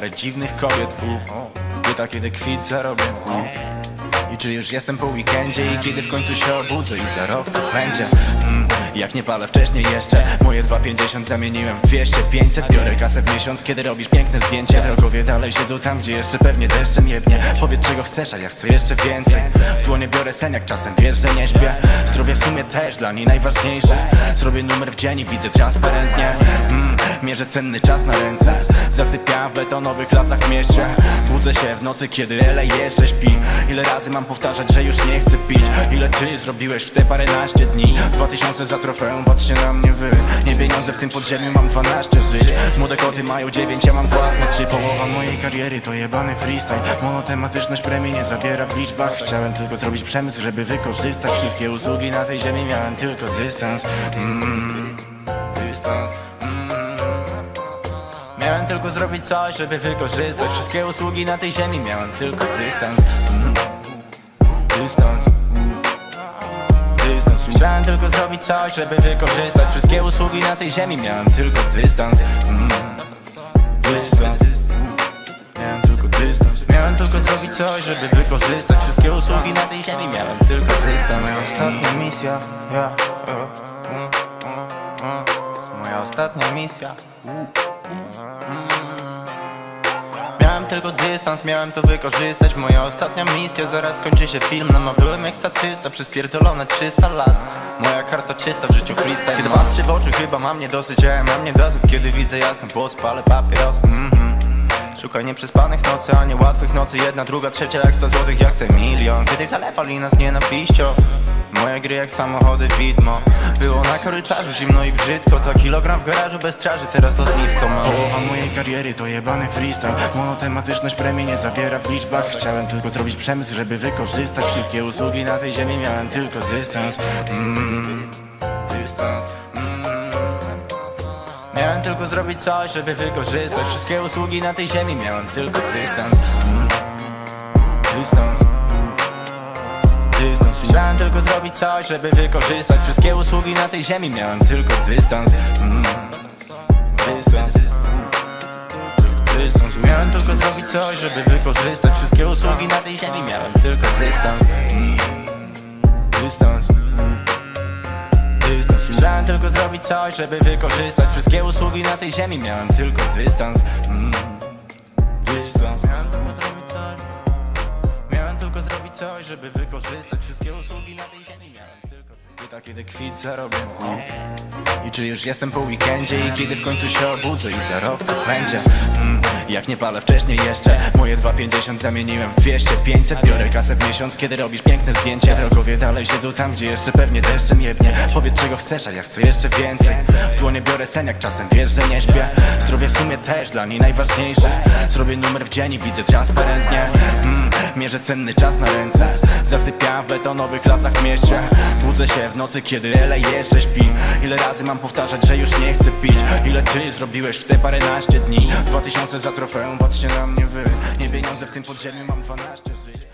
parę dziwnych kobiet. U Pyta kiedy kwit zarobię. I czy już jestem po weekendzie? I kiedy w końcu się obudzę? I za rok co będzie Jak nie palę wcześniej jeszcze. Moje 2,50 zamieniłem w 200, 500 Biorę kasę w miesiąc, kiedy robisz piękne zdjęcie. Wrogowie dalej siedzą tam, gdzie jeszcze pewnie deszczem jebnie Powiedz czego chcesz, a ja chcę jeszcze więcej. W dłonie biorę sen, jak czasem wiesz, że nie śpię. Zdrowie w sumie też dla niej najważniejsze. Zrobię numer w dzień i widzę transparentnie. Mm, Mierzę cenny czas na ręce. Zasypiam w betonowych lasach w mieście. Budzę się w nocy, kiedy LA jeszcze śpi. Ile razy mam powtarzać, że już nie chcę pić? Ile ty zrobiłeś w te paręnaście dni? Dwa tysiące za trofeum, patrzcie na mnie wy. Nie pieniądze w tym podziemiu, mam 12 żyć. Młode koty mają 9, ja mam własne trzy. Połowa mojej kariery to jebany freestyle. Monotematyczność premii nie zabiera w liczbach. Chciałem tylko zrobić przemysł, żeby wykorzystać Wszystkie usługi na tej ziemi, miałem tylko dystans. Mm, Dystans. Mm. Miałem tylko zrobić coś, żeby wykorzystać Wszystkie usługi na tej ziemi. Miałem tylko dystans. Mm. Dystans mm. Musiałem tylko zrobić coś, żeby wykorzystać Wszystkie usługi na tej ziemi. Miałem tylko dystans. Mm. Miałem tylko dystans. Miałem tylko zrobić coś, żeby wykorzystać Wszystkie usługi na tej ziemi. Miałem tylko dystans. Moja ostatnia misja. Ja, ja. Mm, mm, mm. Moja ostatnia misja. Miałem tylko dystans, miałem to wykorzystać. Moja ostatnia misja, zaraz kończy się film. No no byłem jak statysta, przez pierdolone 300 lat. Moja karta czysta w życiu freestyle. Kiedy patrzę w oczy, chyba mam nie dosyć, ja mam nie dosyć Kiedy widzę jasno, bo spalę papieros. Mhm. Szukaj nieprzespanych nocy, a nie łatwych nocy. Jedna, druga, trzecia, jak 100 złotych, ja chcę milion. Kiedyś zalewali nas nienawiścią Moje gry jak samochody widmo. Było na korytarzu zimno i brzydko. To kilogram w garażu bez straży, teraz lotnisko mam Połowa mojej kariery to jebany freestyle. Monotematyczność premii nie zabiera w liczbach. Chciałem tylko zrobić przemysł, żeby wykorzystać Wszystkie usługi. Na tej ziemi miałem tylko dystans. Mm, Dystans. Mm. Miałem tylko zrobić coś, żeby wykorzystać Wszystkie usługi. Na tej ziemi miałem tylko dystans. Mm. Dystans dystans Chciałem tylko zrobić coś, żeby wykorzystać Wszystkie usługi na tej ziemi Miałem tylko dystans mm. Dystans Miałem tylko zrobić coś, żeby wykorzystać Wszystkie usługi na tej ziemi Miałem tylko dystans. Dystans. Dystans Chciałem tylko zrobić coś, żeby wykorzystać Wszystkie usługi na tej ziemi Miałem tylko. Dystans żeby wykorzystać wszystkie usługi na tej ziemi Kiedy kwit zarobię I czy już jestem po weekendzie? I kiedy w końcu się obudzę? I za rok co będzie? Mm, Jak nie palę wcześniej jeszcze. Moje 2,50 zamieniłem w 200, 500 Biorę kasę w miesiąc, kiedy robisz piękne zdjęcie. Wrogowie dalej siedzą tam, gdzie jeszcze pewnie deszczem jebnie Powiedz czego chcesz, a ja chcę jeszcze więcej. W dłonie biorę sen, jak czasem wiesz, że nie śpię. Zdrowie w sumie też dla niej najważniejsze. Zrobię numer w dzień i widzę transparentnie. Mm, Mierzę cenny czas na ręce Zasypiam w betonowych lasach w mieście. Budzę się w nocy, kiedy LA jeszcze śpi. Ile razy mam powtarzać, że już nie chcę pić? Ile ty zrobiłeś w te paręnaście dni? Dwa tysiące za trofeum, patrzcie na mnie wy. Nie pieniądze w tym podziemiu, mam 12 żyć